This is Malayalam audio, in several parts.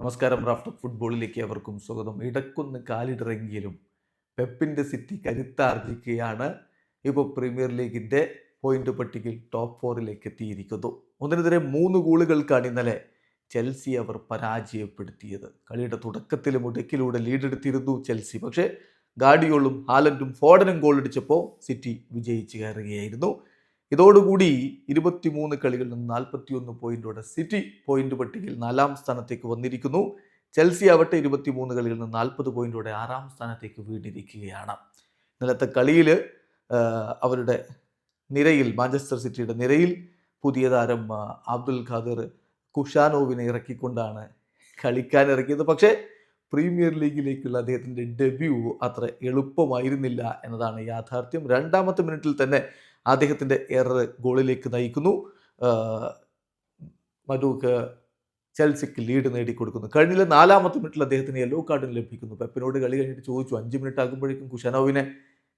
നമസ്കാരം റാഫ്റ്റർ ഫുട്ബോളിലേക്ക് അവർക്കും സ്വാഗതം. ഇടക്കൊന്ന് കാലിടിറങ്ങിയാലും പെപ്പിന്റെ സിറ്റി കരുത്താർജിക്കുകയാണ് ഇപ്പോൾ പ്രീമിയർ ലീഗിന്റെ പോയിന്റ് പട്ടികയിൽ ടോപ്പ് ഫോറിലേക്ക് എത്തിയിരിക്കുന്നു. ഒന്നിനെതിരെ മൂന്ന് ഗോളുകൾക്കാണ് ഇന്നലെ ചെൽസി അവർ പരാജയപ്പെടുത്തിയത്. കളിയുടെ തുടക്കത്തിലും മുടക്കിലൂടെ ലീഡെടുത്തിരുന്നു ചെൽസി. പക്ഷേ ഗാഡിയോളും ഹാലൻഡും ഫോർഡനും ഗോളടിച്ചപ്പോൾ സിറ്റി വിജയിച്ച് കയറുകയായിരുന്നു. ഇതോടുകൂടി ഇരുപത്തിമൂന്ന് കളികളിൽ നിന്ന് നാൽപ്പത്തിയൊന്ന് പോയിന്റോടെ സിറ്റി പോയിന്റ് പട്ടികയിൽ നാലാം സ്ഥാനത്തേക്ക് വന്നിരിക്കുന്നു. ചെൽസി ആവട്ടെ ഇരുപത്തിമൂന്ന് കളികളിൽ നിന്ന് നാൽപ്പത് പോയിന്റോടെ ആറാം സ്ഥാനത്തേക്ക് വീണിരിക്കുകയാണ്. ഇന്നലത്തെ കളിയിൽ അവരുടെ നിരയിൽ മാഞ്ചസ്റ്റർ സിറ്റിയുടെ നിരയിൽ പുതിയ താരം അബ്ദുൽ ഖാദർ കുഷാനോവിനെ ഇറക്കിക്കൊണ്ടാണ് കളിക്കാൻ ഇറക്കിയത് പക്ഷേ പ്രീമിയർ ലീഗിലേക്കുള്ള അദ്ദേഹത്തിന്റെ ഡെബ്യൂ അത്ര എളുപ്പമായിരുന്നില്ല എന്നതാണ് യാഥാർത്ഥ്യം. രണ്ടാമത്തെ മിനിറ്റിൽ തന്നെ അദ്ദേഹത്തിന്റെ എറർ ഗോളിലേക്ക് നയിക്കുന്നു. മധുക്ക് ചെൽസിക്ക് ലീഡ് നേടിക്കൊടുക്കുന്നു. കഴിഞ്ഞില്ല നാലാമത്തെ മിനിറ്റിൽ അദ്ദേഹത്തിന് യെല്ലോ കാർഡിന് ലഭിക്കുന്നു. പെപ്പിനോട് കളി കഴിഞ്ഞിട്ട് ചോദിച്ചു അഞ്ച് മിനിറ്റ് ആകുമ്പോഴേക്കും കുഷനോവിനെ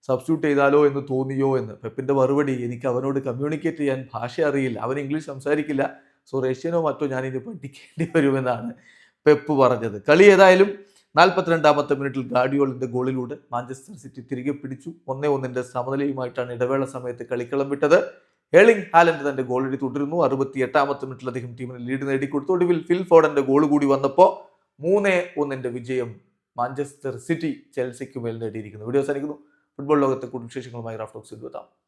സബ്സ്റ്റിറ്റ്യൂട്ട് ചെയ്താലോ എന്ന് തോന്നിയോ എന്ന്? പെപ്പിന്റെ മറുപടി എനിക്ക് അവനോട് കമ്മ്യൂണിക്കേറ്റ് ചെയ്യാൻ ഭാഷ അറിയില്ല. അവൻ ഇംഗ്ലീഷ് സംസാരിക്കില്ല. സോ റഷ്യനോ മറ്റോ ഞാനിത് പഠിക്കേണ്ടി വരുമെന്നാണ് പെപ്പ് പറഞ്ഞത്. കളി ഏതായാലും നാൽപ്പത്തിരണ്ടാമത്തെ മിനിറ്റിൽ ഗാഡിയോളിന്റെ ഗോളിലൂടെ മാഞ്ചസ്റ്റർ സിറ്റി തിരികെ പിടിച്ചു. ഒന്നേ ഒന്നിന്റെ സമനിലയുമായിട്ടാണ് ഇടവേള സമയത്ത് കളിക്കളം വിട്ടത്. ഏളിംഗ് ഹാലൻഡ് തന്റെ ഗോളടി തുടരുന്നു. അറുപത്തി എട്ടാമത്തെ മിനിറ്റിൽ അദ്ദേഹം ടീമിന് ലീഡ് നേടിക്കൊടുത്തു. ഒടുവിൽ ഫിൽ ഫോർഡന്റെ ഗോൾ കൂടി വന്നപ്പോൾ മൂന്നേ ഒന്നിന്റെ വിജയം മാഞ്ചസ്റ്റർ സിറ്റി ചെൽസിക്ക് മേൽ നേടിയിരിക്കുന്നു. വീഡിയോ അവസാനിക്കുന്നു. ഫുട്ബോൾ ലോകത്തെ കൂടുതൽ വിശേഷങ്ങളുമായി റാഫ്റ്റോക്സ് എത്താം